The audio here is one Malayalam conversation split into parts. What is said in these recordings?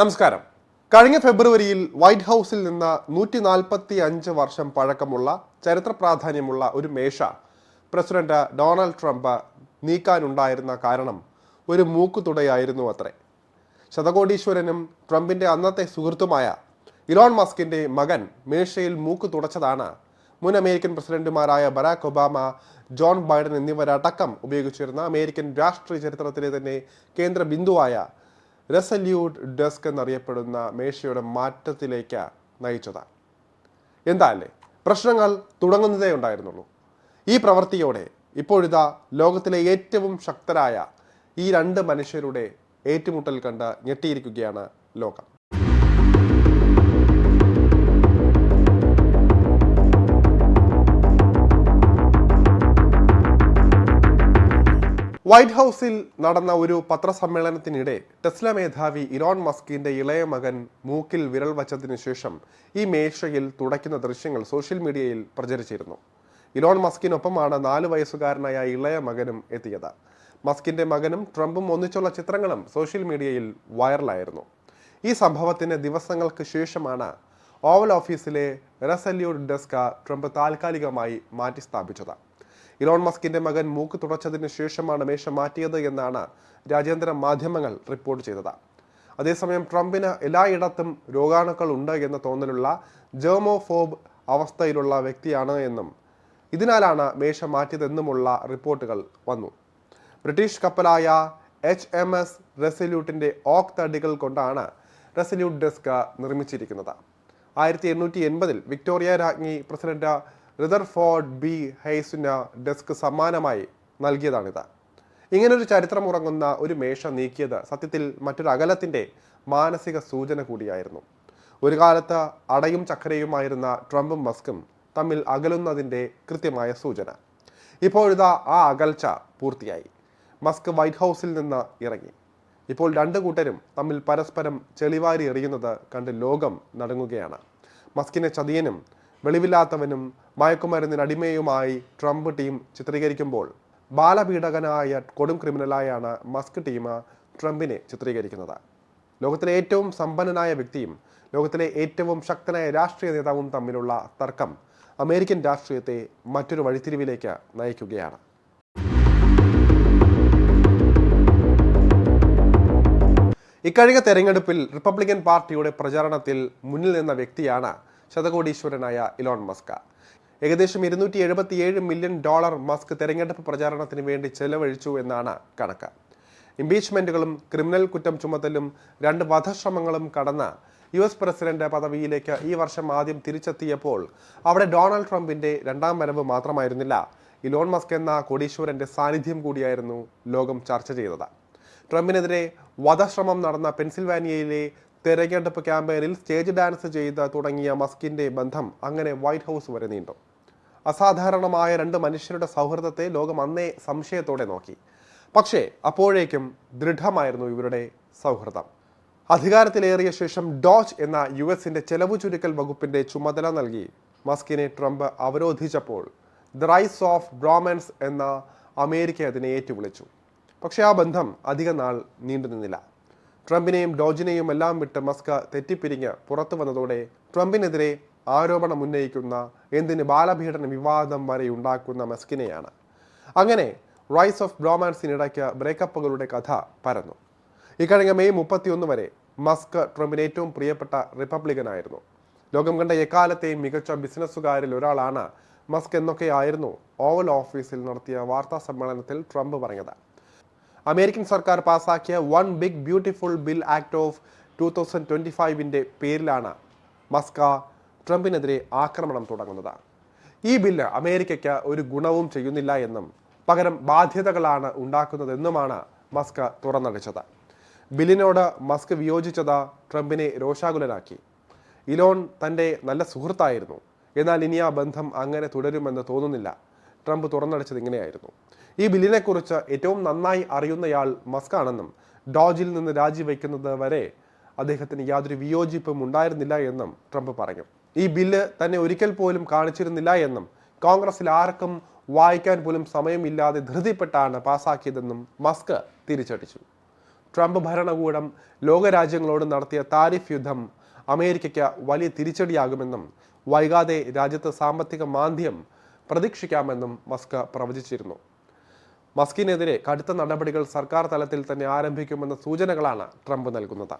നമസ്കാരം. കഴിഞ്ഞ ഫെബ്രുവരിയിൽ വൈറ്റ് ഹൗസിൽ നിന്ന് നൂറ്റി നാൽപ്പത്തി അഞ്ച് വർഷം പഴക്കമുള്ള ചരിത്ര പ്രാധാന്യമുള്ള ഒരു മേശ പ്രസിഡന്റ് ഡൊണാൾഡ് ട്രംപ് നീക്കാനുണ്ടായിരുന്ന കാരണം ഒരു മൂക്കുതുടയായിരുന്നു അത്രേ. ശതകോടീശ്വരനും ട്രംപിന്റെ അന്നത്തെ സുഹൃത്തുമായ ഇലോൺ മസ്കിന്റെ മകൻ മേശയിൽ മൂക്ക് തുടച്ചതാണ് മുൻ അമേരിക്കൻ പ്രസിഡന്റുമാരായ ബരാക് ഒബാമ ജോൺ ബൈഡൻ എന്നിവരടക്കം ഉപയോഗിച്ചിരുന്ന അമേരിക്കൻ രാഷ്ട്രീയ ചരിത്രത്തിലെ തന്നെ കേന്ദ്ര ബിന്ദുവായ റെസല്യൂട്ട് ഡെസ്ക് എന്നറിയപ്പെടുന്ന മേശയുടെ മാറ്റത്തിലേക്ക് നയിച്ചതാണ് എന്താല്ലേ? പ്രശ്നങ്ങൾ തുടങ്ങുന്നതേ ഉണ്ടായിരുന്നുള്ളൂ. ഈ പ്രവൃത്തിയോടെ ഇപ്പോഴിതാ ലോകത്തിലെ ഏറ്റവും ശക്തരായ ഈ രണ്ട് മനുഷ്യരുടെ ഏറ്റുമുട്ടൽ കണ്ട് ഞെട്ടിയിരിക്കുകയാണ് ലോകം. വൈറ്റ് ഹൗസിൽ നടന്ന ഒരു പത്രസമ്മേളനത്തിനിടെ ടെസ്ല മേധാവി ഇലോൺ മസ്കിന്റെ ഇളയ മകൻ മൂക്കിൽ വിരൽ വച്ചതിനു ശേഷം ഈ മേശയിൽ തുടയ്ക്കുന്ന ദൃശ്യങ്ങൾ സോഷ്യൽ മീഡിയയിൽ പ്രചരിച്ചിരുന്നു. ഇലോൺ മസ്കിനൊപ്പമാണ് നാല് വയസ്സുകാരനായ ഇളയ മകനും എത്തിയത്. മസ്കിന്റെ മകനും ട്രംപും ഒന്നിച്ചുള്ള ചിത്രങ്ങളും സോഷ്യൽ മീഡിയയിൽ വൈറലായിരുന്നു. ഈ സംഭവത്തിന് ദിവസങ്ങൾക്ക് ശേഷമാണ് ഓവൽ ഓഫീസിലെ റെസല്യൂട്ട് ഡെസ്ക ട്രംപ് താൽക്കാലികമായി മാറ്റി സ്ഥാപിച്ചത് ഇലോൺ മസ്കിന്റെ മകൻ മൂക്ക് തുടച്ചതിന് ശേഷമാണ് മേശ മാറ്റിയത് എന്നാണ് രാജ്യാന്തര മാധ്യമങ്ങൾ റിപ്പോർട്ട് ചെയ്തത്. അതേസമയം ട്രംപിന് എല്ലായിടത്തും രോഗാണുക്കൾ ഉണ്ട് എന്ന തോന്നലുള്ള ജേമോഫോബ് അവസ്ഥയിലുള്ള വ്യക്തിയാണ് എന്നും ഇതിനാലാണ് മേശ മാറ്റിയതെന്നുമുള്ള റിപ്പോർട്ടുകൾ വന്നു. ബ്രിട്ടീഷ് കപ്പലായ എച്ച് എം എസ് റെസല്യൂട്ടിന്റെ ഓക് തടികൾ കൊണ്ടാണ് റെസല്യൂട്ട് ഡെസ്ക് നിർമ്മിച്ചിരിക്കുന്നത്. ആയിരത്തി എണ്ണൂറ്റി എൺപതിൽ വിക്ടോറിയ രാജ്ഞി പ്രസിഡന്റ് റിദർഫോർഡ് ബി ഹെയ്സിന് ഡെസ്ക് സമ്മാനമായി നൽകിയതാണിത്. ഇങ്ങനൊരു ചരിത്രം ഉറങ്ങുന്ന ഒരു മേശ നീക്കിയത് സത്യത്തിൽ മറ്റൊരു അകലത്തിന്റെ മാനസിക സൂചന കൂടിയായിരുന്നു. ഒരു കാലത്ത് അടയും ചക്കരയുമായിരുന്ന ട്രംപും മസ്കും തമ്മിൽ അകലുന്നതിന്റെ കൃത്യമായ സൂചന. ഇപ്പോഴിതാ ആ അകൽച്ച പൂർത്തിയായി. മസ്ക് വൈറ്റ് ഹൗസിൽ നിന്ന് ഇറങ്ങി. ഇപ്പോൾ രണ്ട് കൂട്ടരും തമ്മിൽ പരസ്പരം ചെളിവാരി എറിയുന്നത് കണ്ട് ലോകം നടങ്ങുകയാണ്. മസ്കിനെ ചതിയനും വെളിവില്ലാത്തവനും മയക്കുമരുന്നിന് അടിമയുമായി ട്രംപ് ടീം ചിത്രീകരിക്കുമ്പോൾ ബാലപീഡകനായ കൊടും ക്രിമിനലായാണ് മസ്ക് ടീം ട്രംപിനെ ചിത്രീകരിക്കുന്നത്. ലോകത്തിലെ ഏറ്റവും സമ്പന്നനായ വ്യക്തിയും ലോകത്തിലെ ഏറ്റവും ശക്തനായ രാഷ്ട്രീയ നേതാവും തമ്മിലുള്ള തർക്കം അമേരിക്കൻ രാഷ്ട്രീയത്തെ മറ്റൊരു വഴിത്തിരിവിലേക്ക് നയിക്കുകയാണ്. ഇക്കഴിഞ്ഞ തെരഞ്ഞെടുപ്പിൽ റിപ്പബ്ലിക്കൻ പാർട്ടിയുടെ പ്രചാരണത്തിൽ മുന്നിൽ നിന്ന വ്യക്തിയാണ് ശതകോടീശ്വരനായ ഇലോൺ മസ്ക്. ഏകദേശം ഇരുന്നൂറ്റി എഴുപത്തിയേഴ് മില്യൺ ഡോളർ മസ്ക് തെരഞ്ഞെടുപ്പ് പ്രചാരണത്തിന് വേണ്ടി ചെലവഴിച്ചു എന്നാണ് കണക്ക്. ഇംപീച്ച്മെന്റുകളും ക്രിമിനൽ കുറ്റം ചുമത്തലും രണ്ട് വധശ്രമങ്ങളും കടന്ന യു എസ് പ്രസിഡന്റ് പദവിയിലേക്ക് ഈ വർഷം ആദ്യം തിരിച്ചെത്തിയപ്പോൾ അവിടെ ഡൊണാൾഡ് ട്രംപിന്റെ രണ്ടാം വരവ് മാത്രമായിരുന്നില്ല. ഇലോൺ മസ്ക് എന്ന കോടീശ്വരന്റെ സാന്നിധ്യം കൂടിയായിരുന്നു ലോകം ചർച്ച ചെയ്തത്. ട്രംപിനെതിരെ വധശ്രമം നടന്ന പെൻസിൽവാനിയയിലെ തെരഞ്ഞെടുപ്പ് ക്യാമ്പയിനിൽ സ്റ്റേജ് ഡാൻസ് ചെയ്ത് തുടങ്ങിയ മസ്കിന്റെ ബന്ധം അങ്ങനെ വൈറ്റ് ഹൗസ് വരെ നീണ്ടു. അസാധാരണമായ രണ്ട് മനുഷ്യരുടെ സൗഹൃദത്തെ ലോകം അന്നേ സംശയത്തോടെ നോക്കി. പക്ഷേ അപ്പോഴേക്കും ദൃഢമായിരുന്നു ഇവരുടെ സൗഹൃദം. അധികാരത്തിലേറിയ ശേഷം ഡോച്ച് എന്ന യു എസിന്റെ ചെലവ് ചുരുക്കൽ വകുപ്പിന്റെ ചുമതല നൽകി മസ്കിനെ ട്രംപ് അവരോധിച്ചപ്പോൾ ദ റൈസ് ഓഫ് ബ്രോമൻസ് എന്ന അമേരിക്ക അതിനെ ഏറ്റുവിളിച്ചു. പക്ഷേ ആ ബന്ധം അധിക നാൾ നീണ്ടുനിന്നില്ല. ട്രംപിനെയും ഡോജിനെയും എല്ലാം വിട്ട് മസ്ക് തെറ്റിപ്പിരിഞ്ഞ് പുറത്തു വന്നതോടെ ട്രംപിനെതിരെ ആരോപണം ഉന്നയിക്കുന്ന എന്തിന് ബാലപീഡന വിവാദം വരെ ഉണ്ടാക്കുന്ന മസ്കിനെയാണ്. അങ്ങനെ റൈസ് ഓഫ് ബ്രോമാൻസിനിടയ്ക്ക് ബ്രേക്കപ്പുകളുടെ കഥ പരന്നു. ഇക്കഴിഞ്ഞ മെയ് മുപ്പത്തിയൊന്ന് വരെ മസ്ക് ട്രംപിന് ഏറ്റവും പ്രിയപ്പെട്ട റിപ്പബ്ലിക്കനായിരുന്നു ലോകം കണ്ട എക്കാലത്തെയും മികച്ച ബിസിനസ്സുകാരിൽ ഒരാളാണ് മസ്ക് എന്നൊക്കെയായിരുന്നു ഓവൽ ഓഫീസിൽ നടത്തിയ വാർത്താ സമ്മേളനത്തിൽ ട്രംപ് പറഞ്ഞത്. അമേരിക്കൻ സർക്കാർ പാസാക്കിയ one big beautiful bill act of two thousand twenty ഫൈവിന്റെ പേരിലാണ് മസ്ക ട്രംപിനെതിരെ ആക്രമണം തുടങ്ങുന്നത്. ഈ ബില്ല് അമേരിക്കയ്ക്ക് ഒരു ഗുണവും ചെയ്യുന്നില്ല എന്നും പകരം ബാധ്യതകളാണ് ഉണ്ടാക്കുന്നതെന്നുമാണ് മസ്ക് തുറന്നടിച്ചത്. ബില്ലിനോട് മസ്ക് വിയോജിച്ചത് ട്രംപിനെ രോഷാകുലനാക്കി. ഇലോൺ തന്റെ നല്ല സുഹൃത്തായിരുന്നു. എന്നാൽ ഇനി ആ ബന്ധം അങ്ങനെ തുടരുമെന്ന് തോന്നുന്നില്ല. ട്രംപ് തുറന്നടിച്ചത് ഇങ്ങനെയായിരുന്നു. ഈ ബില്ലിനെക്കുറിച്ച് ഏറ്റവും നന്നായി അറിയുന്നയാൾ മസ്കാണെന്നും ഡോജിൽ നിന്ന് രാജിവെക്കുന്നത് വരെ അദ്ദേഹത്തിന് യാതൊരു വിയോജിപ്പും ഉണ്ടായിരുന്നില്ല എന്നും ട്രംപ് പറഞ്ഞു. ഈ ബില്ല് തന്നെ ഒരിക്കൽ പോലും കാണിച്ചിരുന്നില്ല എന്നും കോൺഗ്രസിൽ ആർക്കും വായിക്കാൻ പോലും സമയമില്ലാതെ ധൃതിപ്പെട്ടാണ് പാസാക്കിയതെന്നും മസ്ക് തിരിച്ചടിച്ചു. ട്രംപ് ഭരണകൂടം ലോകരാജ്യങ്ങളോട് നടത്തിയ താരിഫ് യുദ്ധം അമേരിക്കയ്ക്ക് വലിയ തിരിച്ചടിയാകുമെന്നും വൈകാതെ രാജ്യത്ത് സാമ്പത്തിക മാന്ദ്യം പ്രതീക്ഷിക്കാമെന്നും മസ്ക് പ്രവചിച്ചിരുന്നു. മസ്കിനെതിരെ കടുത്ത നടപടികൾ സർക്കാർ തലത്തിൽ തന്നെ ആരംഭിക്കുമെന്ന സൂചനകളാണ് ട്രംപ് നൽകുന്നത്.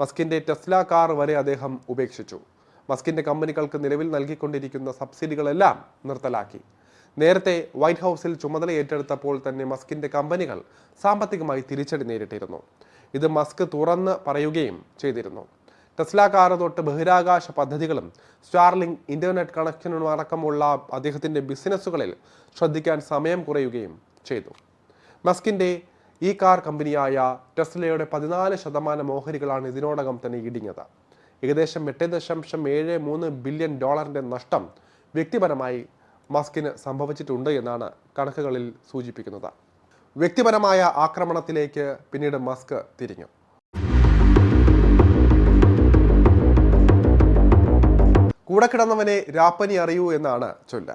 മസ്കിന്റെ ടെസ്ല കാർ വരെ അദ്ദേഹം ഉപേക്ഷിച്ചു. മസ്കിന്റെ കമ്പനികൾക്ക് നിലവിൽ നൽകിക്കൊണ്ടിരിക്കുന്ന സബ്സിഡികളെല്ലാം നിർത്തലാക്കി. നേരത്തെ വൈറ്റ് ഹൗസിൽ ചുമതല ഏറ്റെടുത്തപ്പോൾ തന്നെ മസ്കിന്റെ കമ്പനികൾ സാമ്പത്തികമായി തിരിച്ചടി നേരിട്ടിരുന്നു. ഇത് മസ്ക് തുറന്ന് പറയുകയും ചെയ്തിരുന്നു. ടെസ്ല കാർ തൊട്ട് ബഹിരാകാശ പദ്ധതികളും സ്റ്റാർലിംഗ് ഇന്റർനെറ്റ് കണക്ഷനും അടക്കമുള്ള അദ്ദേഹത്തിന്റെ ബിസിനസ്സുകളിൽ ശ്രദ്ധിക്കാൻ സമയം കുറയുകയും ചെയ്തു. മസ്കിന്റെ ഈ കാർ കമ്പനിയായ ടെസ്ലയുടെ പതിനാല് ശതമാനം ഓഹരികളാണ് ഇതിനോടകം തന്നെ ഇടിഞ്ഞത്. ഏകദേശം എട്ട് ദശാംശം ഏഴ് മൂന്ന് ബില്യൺ ഡോളറിന്റെ നഷ്ടം വ്യക്തിപരമായി മസ്കിന് സംഭവിച്ചിട്ടുണ്ട് എന്നാണ് കണക്കുകളിൽ സൂചിപ്പിക്കുന്നത്. വ്യക്തിപരമായ ആക്രമണത്തിലേക്ക് പിന്നീട് മസ്ക് തിരിഞ്ഞു. കൂടെ കിടന്നവനെ രാപ്പനി അറിയൂ എന്നാണ് ചൊല്ല്.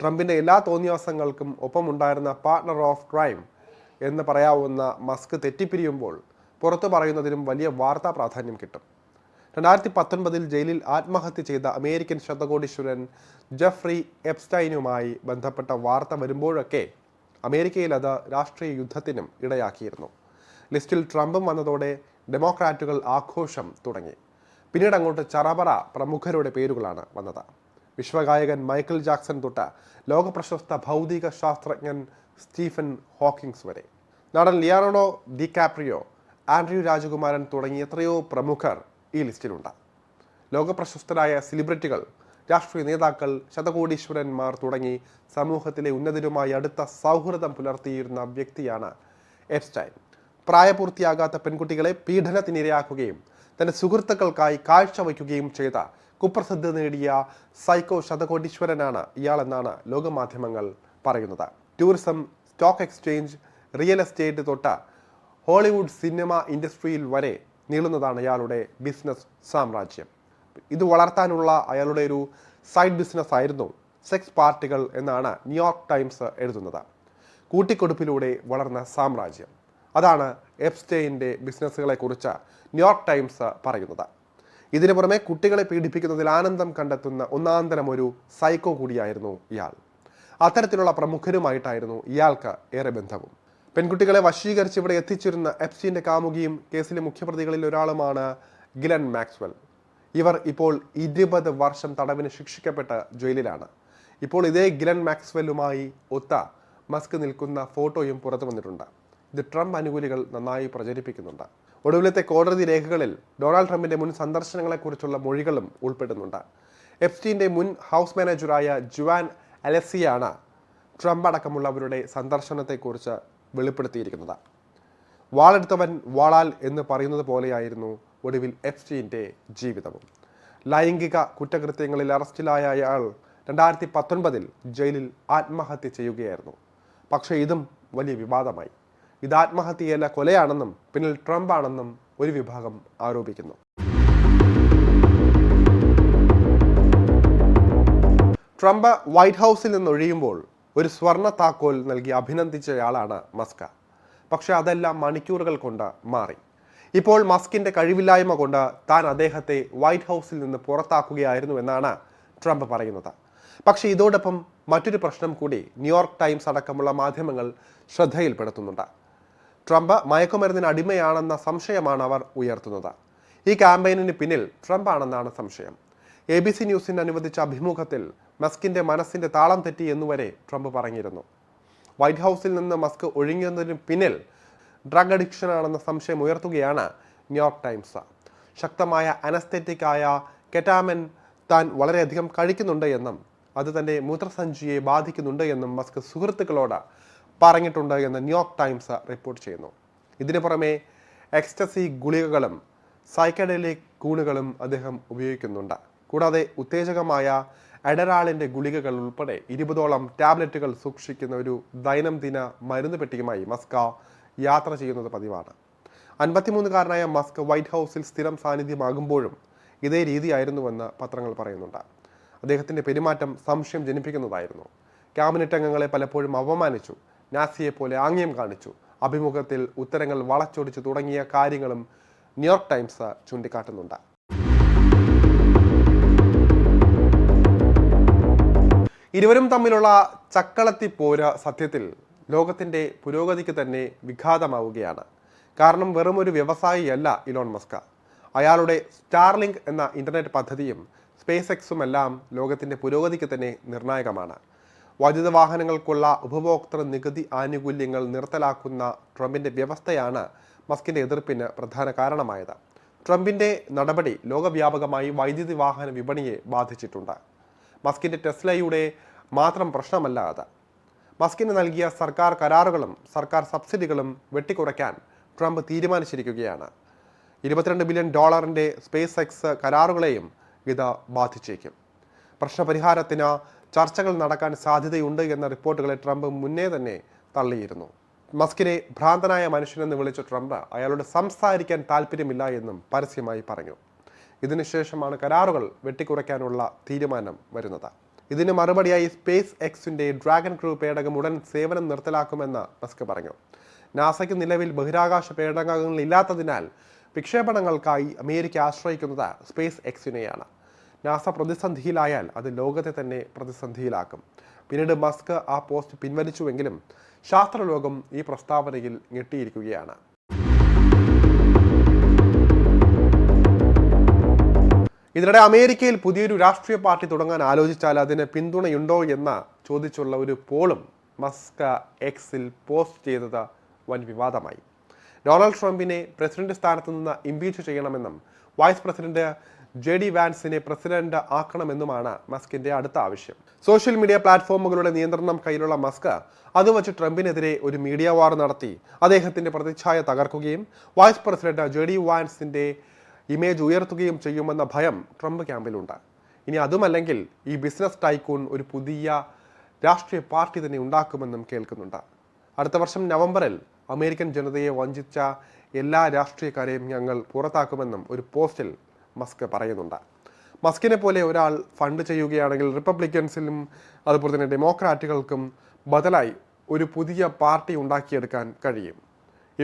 ട്രംപിന്റെ എല്ലാ തോന്നിയാസങ്ങൾക്കും ഒപ്പമുണ്ടായിരുന്ന പാർട്ണർ ഓഫ് ക്രൈം എന്ന് പറയാവുന്ന മസ്ക് തെറ്റിപ്പിരിയുമ്പോൾ പുറത്തു പറയുന്നതിനും വലിയ വാർത്താ പ്രാധാന്യം കിട്ടും. രണ്ടായിരത്തി പത്തൊൻപതിൽ ജയിലിൽ ആത്മഹത്യ ചെയ്ത അമേരിക്കൻ ശതകോടീശ്വരൻ ജെഫ്രി എപ്സ്റ്റൈനുമായി ബന്ധപ്പെട്ട വാർത്ത വരുമ്പോഴൊക്കെ അമേരിക്കയിൽ അത് രാഷ്ട്രീയ യുദ്ധത്തിനും ഇടയാക്കിയിരുന്നു. ലിസ്റ്റിൽ ട്രംപും വന്നതോടെ ഡെമോക്രാറ്റുകൾ ആഘോഷം തുടങ്ങി. പിന്നീട് അങ്ങോട്ട് ചറപറ പ്രമുഖരുടെ പേരുകളാണ് വന്നത്. വിശ്വഗായകൻ മൈക്കിൾ ജാക്സൺ തൊട്ട് ലോകപ്രശസ്ത ഭൗതിക ശാസ്ത്രജ്ഞൻ സ്റ്റീഫൻ ഹോക്കിങ്സ് വരെ. നടൻ ലിയാറോണോ ഡി കാപ്രിയോ ആൻഡ്രൂ രാജകുമാരൻ തുടങ്ങി എത്രയോ പ്രമുഖർ ഈ ലിസ്റ്റിലുണ്ട്. ലോകപ്രശസ്തരായ സെലിബ്രിറ്റികൾ രാഷ്ട്രീയ നേതാക്കൾ ശതകോടീശ്വരന്മാർ തുടങ്ങി സമൂഹത്തിലെ ഉന്നതരുമായി അടുത്ത സൗഹൃദം പുലർത്തിയിരുന്ന വ്യക്തിയാണ് എപ്സ്റ്റൈൻ. പ്രായപൂർത്തിയാകാത്ത പെൺകുട്ടികളെ പീഡനത്തിനിരയാക്കുകയും തന്റെ സുഹൃത്തുക്കൾക്കായി കാഴ്ച വയ്ക്കുകയും ചെയ്ത കുപ്രസിദ്ധി നേടിയ സൈക്കോ ശതകോടീശ്വരനാണ് ഇയാളെന്നാണ് ലോകമാധ്യമങ്ങൾ പറയുന്നത്. Tourism stock exchange real estate തൊട്ട് ഹോളിവുഡ് സിനിമ ഇൻഡസ്ട്രിയിൽ വരെ നീളുന്നതാണ് അയാളുടെ ബിസിനസ് സാമ്രാജ്യം. ഇത് വളർത്താനുള്ള അയാളുടെ ഒരു സൈഡ് ബിസിനസ് ആയിരുന്നു സെക്സ് പാർട്ടികൾ എന്നാണ് ന്യൂയോർക്ക് ടൈംസ് എഴുതുന്നത്. കൂട്ടിക്കൊടുപ്പിലൂടെ വളർന്ന സാമ്രാജ്യം. അതാണ് എപ്സ്റ്റെയിന്റെ ബിസിനസ്സുകളെക്കുറിച്ച് ന്യൂയോർക്ക് ടൈംസ് പറയുന്നത്. ഇതിനു പുറമെ കുട്ടികളെ പീഡിപ്പിക്കുന്നതിൽ ആനന്ദം കണ്ടെത്തുന്ന ഒന്നാന്തരം ഒരു സൈക്കോ കൂടിയായിരുന്നു ഇയാൾ. അത്തരത്തിലുള്ള പ്രമുഖരുമായിട്ടായിരുന്നു ഇയാൾക്ക് ഏറെ ബന്ധവും. പെൺകുട്ടികളെ വശീകരിച്ച് ഇവിടെ എത്തിച്ചിരുന്ന എപ്സ്റ്റീന്റെ കാമുകിയും കേസിലെ മുഖ്യപ്രതികളിൽ ഒരാളുമാണ് ഗിലൻ മാക്സ്വൽ. ഇവർ ഇപ്പോൾ ഇരുപത് വർഷം തടവിന് ശിക്ഷിക്കപ്പെട്ട ജയിലിലാണ്. ഇപ്പോൾ ഇതേ ഗിലൻ മാക്സ്വെല്ലുമായി ഒത്ത മസ്ക് നിൽക്കുന്ന ഫോട്ടോയും പുറത്തു വന്നിട്ടുണ്ട്. ഇത് ട്രംപ് അനുകൂലികൾ നന്നായി പ്രചരിപ്പിക്കുന്നുണ്ട്. ഒടുവിലത്തെ കോടതി രേഖകളിൽ ഡൊണാൾഡ് ട്രംപിന്റെ മുൻ സന്ദർശനങ്ങളെക്കുറിച്ചുള്ള മൊഴികളും ഉൾപ്പെടുന്നുണ്ട്. എഫ്റ്റീന്റെ മുൻ ഹൗസ് മാനേജറായ ജുവാൻ അലസിയാണ് ട്രംപ് അടക്കമുള്ളവരുടെ സന്ദർശനത്തെക്കുറിച്ച് വെളിപ്പെടുത്തിയിരിക്കുന്നത്. വാളെടുത്തവൻ വാളാൽ എന്ന് പറയുന്നത് പോലെയായിരുന്നു ഒടുവിൽ എഫ്റ്റീന്റെ ജീവിതവും. ലൈംഗിക കുറ്റകൃത്യങ്ങളിൽ അറസ്റ്റിലായ അയാൾ രണ്ടായിരത്തി പത്തൊൻപതിൽ ജയിലിൽ ആത്മഹത്യ ചെയ്യുകയായിരുന്നു. പക്ഷേ ഇതും വലിയ വിവാദമായി. ഇത് ആത്മഹത്യയല്ല കൊലയാണെന്നും പിന്നിൽ ട്രംപ് ആണെന്നും ഒരു വിഭാഗം ആരോപിക്കുന്നു. ട്രംപ് വൈറ്റ് ഹൗസിൽ നിന്ന് ഒഴിയുമ്പോൾ ഒരു സ്വർണ താക്കോൽ നൽകി അഭിനന്ദിച്ചയാളാണ് മസ്ക. പക്ഷേ അതെല്ലാം മണിക്കൂറുകൾ കൊണ്ട് മാറി. ഇപ്പോൾ മസ്കിന്റെ കഴിവില്ലായ്മ കൊണ്ട് താൻ അദ്ദേഹത്തെ വൈറ്റ് ഹൗസിൽ നിന്ന് പുറത്താക്കുകയായിരുന്നു എന്നാണ് ട്രംപ് പറയുന്നത്. പക്ഷേ ഇതോടൊപ്പം മറ്റൊരു പ്രശ്നം കൂടി ന്യൂയോർക്ക് ടൈംസ് അടക്കമുള്ള മാധ്യമങ്ങൾ ശ്രദ്ധയിൽപ്പെടുത്തുന്നുണ്ട്. ട്രംപ് മയക്കുമരുന്നിന് അടിമയാണെന്ന സംശയമാണ് അവർ ഉയർത്തുന്നത്. ഈ ക്യാമ്പയിനിന് പിന്നിൽ ട്രംപ് ആണെന്നാണ് സംശയം. എ ബി സി ന്യൂസിന് അനുവദിച്ച അഭിമുഖത്തിൽ മസ്കിന്റെ മനസ്സിന്റെ താളം തെറ്റി എന്നുവരെ ട്രംപ് പറഞ്ഞിരുന്നു. വൈറ്റ് ഹൗസിൽ നിന്ന് മസ്ക് ഒഴിഞ്ഞതിന് പിന്നിൽ ഡ്രഗ് അഡിക്ഷൻ ആണെന്ന സംശയം ഉയർത്തുകയാണ് ന്യൂയോർക്ക് ടൈംസ്. ശക്തമായ അനസ്തെറ്റിക് ആയ കെറ്റാമൻ താൻ വളരെയധികം കഴിക്കുന്നുണ്ട് എന്നും അത് തന്റെ മൂത്രസഞ്ചിയെ ബാധിക്കുന്നുണ്ട് എന്നും മസ്ക് സുഹൃത്തുക്കളോട് പറഞ്ഞിട്ടുണ്ട് എന്ന് ന്യൂയോർക്ക് ടൈംസ് റിപ്പോർട്ട് ചെയ്യുന്നു. ഇതിനു പുറമെ എക്സ്റ്റസി ഗുളികകളും സൈക്കഡലിക് കൂണുകളും അദ്ദേഹം ഉപയോഗിക്കുന്നുണ്ട്. കൂടാതെ ഉത്തേജകമായ എഡറാളിന്റെ ഗുളികകൾ ഉൾപ്പെടെ ഇരുപതോളം ടാബ്ലറ്റുകൾ സൂക്ഷിക്കുന്ന ഒരു ദൈനംദിന മരുന്ന് പെട്ടിയുമായി മസ്ക യാത്ര ചെയ്യുന്നത് പതിവാണ്. അൻപത്തിമൂന്നുകാരനായ മസ്ക് വൈറ്റ് ഹൗസിൽ സ്ഥിരം സാന്നിധ്യമാകുമ്പോഴും ഇതേ രീതിയായിരുന്നുവെന്ന് പത്രങ്ങൾ പറയുന്നുണ്ട്. അദ്ദേഹത്തിന്റെ പെരുമാറ്റം സംശയം ജനിപ്പിക്കുന്നതായിരുന്നു. ക്യാബിനറ്റ് അംഗങ്ങളെ പലപ്പോഴും അപമാനിച്ചു നാസിയെ പോലെ ആംഗ്യം കാണിച്ചു. അഭിമുഖത്തിൽ ഉത്തരങ്ങൾ വളച്ചൊടിച്ചു തുടങ്ങിയ കാര്യങ്ങളും ന്യൂയോർക്ക് ടൈംസ് ചൂണ്ടിക്കാട്ടുന്നുണ്ട്. ഇരുവരും തമ്മിലുള്ള ചക്കളത്തി പോര സത്യത്തിൽ ലോകത്തിന്റെ പുരോഗതിക്ക് തന്നെ വിഘാതമാവുകയാണ്. കാരണം വെറും ഒരു വ്യവസായിയല്ല ഇലോൺ മസ്ക. അയാളുടെ സ്റ്റാർലിങ്ക് എന്ന ഇന്റർനെറ്റ് പദ്ധതിയും സ്പേസ് എക്സും എല്ലാം ലോകത്തിന്റെ പുരോഗതിക്ക് തന്നെ നിർണായകമാണ്. വൈദ്യുത വാഹനങ്ങൾക്കുള്ള ഉപഭോക്തൃ നികുതി ആനുകൂല്യങ്ങൾ നിർത്തലാക്കുന്ന ട്രംപിന്റെ വ്യവസ്ഥയാണ് മസ്കിന്റെ എതിർപ്പിന് പ്രധാന കാരണമായത്. ട്രംപിന്റെ നടപടി ലോകവ്യാപകമായി വൈദ്യുതി വാഹന വിപണിയെ ബാധിച്ചിട്ടുണ്ട്. മസ്കിന്റെ ടെസ്ലയുടെ മാത്രം പ്രശ്നമല്ല അത്. മസ്കിന് നൽകിയ സർക്കാർ കരാറുകളും സർക്കാർ സബ്സിഡികളും വെട്ടിക്കുറയ്ക്കാൻ ട്രംപ് തീരുമാനിച്ചിരിക്കുകയാണ്. ഇരുപത്തിരണ്ട് ബില്യൺ ഡോളറിന്റെ സ്പേസ് എക്സ് കരാറുകളെയും ഇത് ബാധിച്ചേക്കും. പ്രശ്നപരിഹാരത്തിന് ചർച്ചകൾ നടക്കാൻ സാധ്യതയുണ്ട് എന്ന റിപ്പോർട്ടുകളെ ട്രംപ് മുന്നേ തന്നെ തള്ളിയിരുന്നു. മസ്കിനെ ഭ്രാന്തനായ മനുഷ്യനെന്ന് വിളിച്ച ട്രംപ് അയാളോട് സംസാരിക്കാൻ താല്പര്യമില്ല എന്നും പരസ്യമായി പറഞ്ഞു. ഇതിനുശേഷമാണ് കരാറുകൾ വെട്ടിക്കുറയ്ക്കാനുള്ള തീരുമാനം വരുന്നത്. ഇതിന് മറുപടിയായി സ്പേസ് എക്സിന്റെ ഡ്രാഗൺ ക്രൂ പേടകം ഉടൻ സേവനം നിർത്തലാക്കുമെന്ന് മസ്ക് പറഞ്ഞു. നാസയ്ക്ക് നിലവിൽ ബഹിരാകാശ പേടകങ്ങൾ ഇല്ലാത്തതിനാൽ വിക്ഷേപണങ്ങൾക്കായി അമേരിക്ക ആശ്രയിക്കുന്നത് സ്പേസ് എക്സിനെയാണ്. നാസ പ്രതിസന്ധിയിലായാൽ അത് ലോകത്തെ തന്നെ പ്രതിസന്ധിയിലാക്കും. പിന്നീട് മസ്ക് ആ പോസ്റ്റ് പിൻവലിച്ചുവെങ്കിലും ശാസ്ത്രലോകം ഈ പ്രസ്താവനയിൽ ഞെട്ടിയിരിക്കുകയാണ്. ഇതിനിടെ അമേരിക്കയിൽ പുതിയൊരു രാഷ്ട്രീയ പാർട്ടി തുടങ്ങാൻ ആലോചിച്ചാൽ അതിന് പിന്തുണയുണ്ടോ എന്ന ചോദിച്ചുള്ള ഒരു പോളും മസ്ക എക്സിൽ പോസ്റ്റ് ചെയ്തത് വൻ വിവാദമായി. ഡൊണാൾഡ് ട്രംപിനെ പ്രസിഡന്റ് സ്ഥാനത്ത് നിന്ന് ഇംപീച്ച് ചെയ്യണമെന്നും വൈസ് പ്രസിഡന്റ് ജെ ഡി വാൻസിനെ പ്രസിഡന്റ് ആക്കണമെന്നുമാണ് മസ്കിന്റെ അടുത്ത ആവശ്യം. സോഷ്യൽ മീഡിയ പ്ലാറ്റ്ഫോമുകളുടെ നിയന്ത്രണം കയ്യിലുള്ള മസ്ക് അത് വച്ച് ട്രംപിനെതിരെ ഒരു മീഡിയ വാർ നടത്തി. അദ്ദേഹത്തിന്റെ പ്രതിച്ഛായ തകർക്കുകയും വൈസ് പ്രസിഡന്റ് ജെ ഡി വാൻസിന്റെ ഇമേജ് ഉയർത്തുകയും ചെയ്യുമെന്ന ഭയം ട്രംപ് ക്യാമ്പിലുണ്ട്. ഇനി അതുമല്ലെങ്കിൽ ഈ ബിസിനസ് ടൈക്കൂൺ ഒരു പുതിയ രാഷ്ട്രീയ പാർട്ടി തന്നെ ഉണ്ടാക്കുമെന്നും കേൾക്കുന്നുണ്ട്. അടുത്ത വർഷം നവംബറിൽ അമേരിക്കൻ ജനതയെ വഞ്ചിച്ച എല്ലാ രാഷ്ട്രീയക്കാരെയും ഞങ്ങൾ പുറത്താക്കുമെന്നും ഒരു പോസ്റ്റിൽ മസ്ക് പറയുന്നുണ്ട്. മസ്കിനെ പോലെ ഒരാൾ ഫണ്ട് ചെയ്യുകയാണെങ്കിൽ റിപ്പബ്ലിക്കൻസിലും അതുപോലെ തന്നെ ഡെമോക്രാറ്റുകൾക്കും ബദലായി ഒരു പുതിയ പാർട്ടി ഉണ്ടാക്കിയെടുക്കാൻ കഴിയും.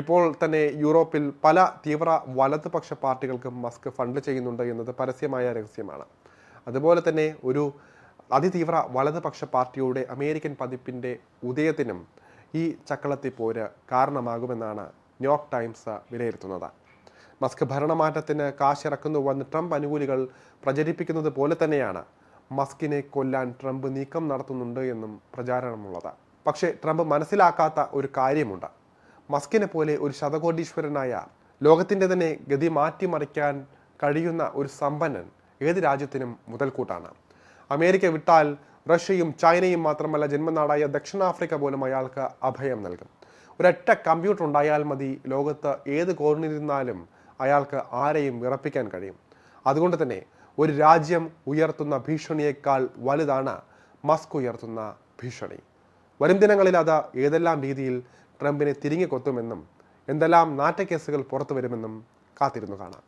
ഇപ്പോൾ തന്നെ യൂറോപ്പിൽ പല തീവ്ര വലതുപക്ഷ പാർട്ടികൾക്കും മസ്ക് ഫണ്ട് ചെയ്യുന്നുണ്ട് എന്നത് പരസ്യമായ രഹസ്യമാണ്. അതുപോലെ തന്നെ ഒരു അതിതീവ്ര വലതുപക്ഷ പാർട്ടിയുടെ അമേരിക്കൻ പതിപ്പിന്റെ ഉദയത്തിനും ഈ ചക്കളത്തിപ്പോര് കാരണമാകുമെന്നാണ് ന്യൂയോർക്ക് ടൈംസ് വിലയിരുത്തുന്നത്. മസ്ക് ഭരണമാറ്റത്തിന് കാശിറക്കുന്നുവെന്ന് ട്രംപ് അനുകൂലികൾ പ്രചരിപ്പിക്കുന്നത് പോലെ തന്നെയാണ്. മസ്കിനെ കൊല്ലാൻ ട്രംപ് നീക്കം നടത്തുന്നുണ്ട് എന്നും പ്രചാരണമുള്ളത്. പക്ഷേ ട്രംപ് മനസ്സിലാക്കാത്ത ഒരു കാര്യമുണ്ട്. മസ്കിനെ പോലെ ഒരു ശതകോടീശ്വരനായ ലോകത്തിന്റെ തന്നെ ഗതി മാറ്റിമറിക്കാൻ കഴിയുന്ന ഒരു സമ്പന്നൻ ഏത് രാജ്യത്തിനും മുതൽക്കൂട്ടാണ്. അമേരിക്ക വിട്ടാൽ റഷ്യയും ചൈനയും മാത്രമല്ല ജന്മനാടായ ദക്ഷിണാഫ്രിക്ക പോലും അയാൾക്ക് അഭയം നൽകും. ഒരൊറ്റ കമ്പ്യൂട്ടർ ഉണ്ടായാൽ മതി ലോകത്ത് ഏത് കോണിലിരുന്നാലും അയാൾക്ക് ആരെയും വിറപ്പിക്കാൻ കഴിയും. അതുകൊണ്ട് തന്നെ ഒരു രാജ്യം ഉയർത്തുന്ന ഭീഷണിയേക്കാൾ വലുതാണ് മസ്ക് ഉയർത്തുന്ന ഭീഷണി. വരും ദിനങ്ങളിൽ അത് ഏതെല്ലാം രീതിയിൽ ട്രംപിനെ തിരികെ കൊത്തുമെന്നും എന്തെല്ലാം നാറ്റക്കേസുകൾ പുറത്തു വരുമെന്നും കാത്തിരുന്നു കാണാം.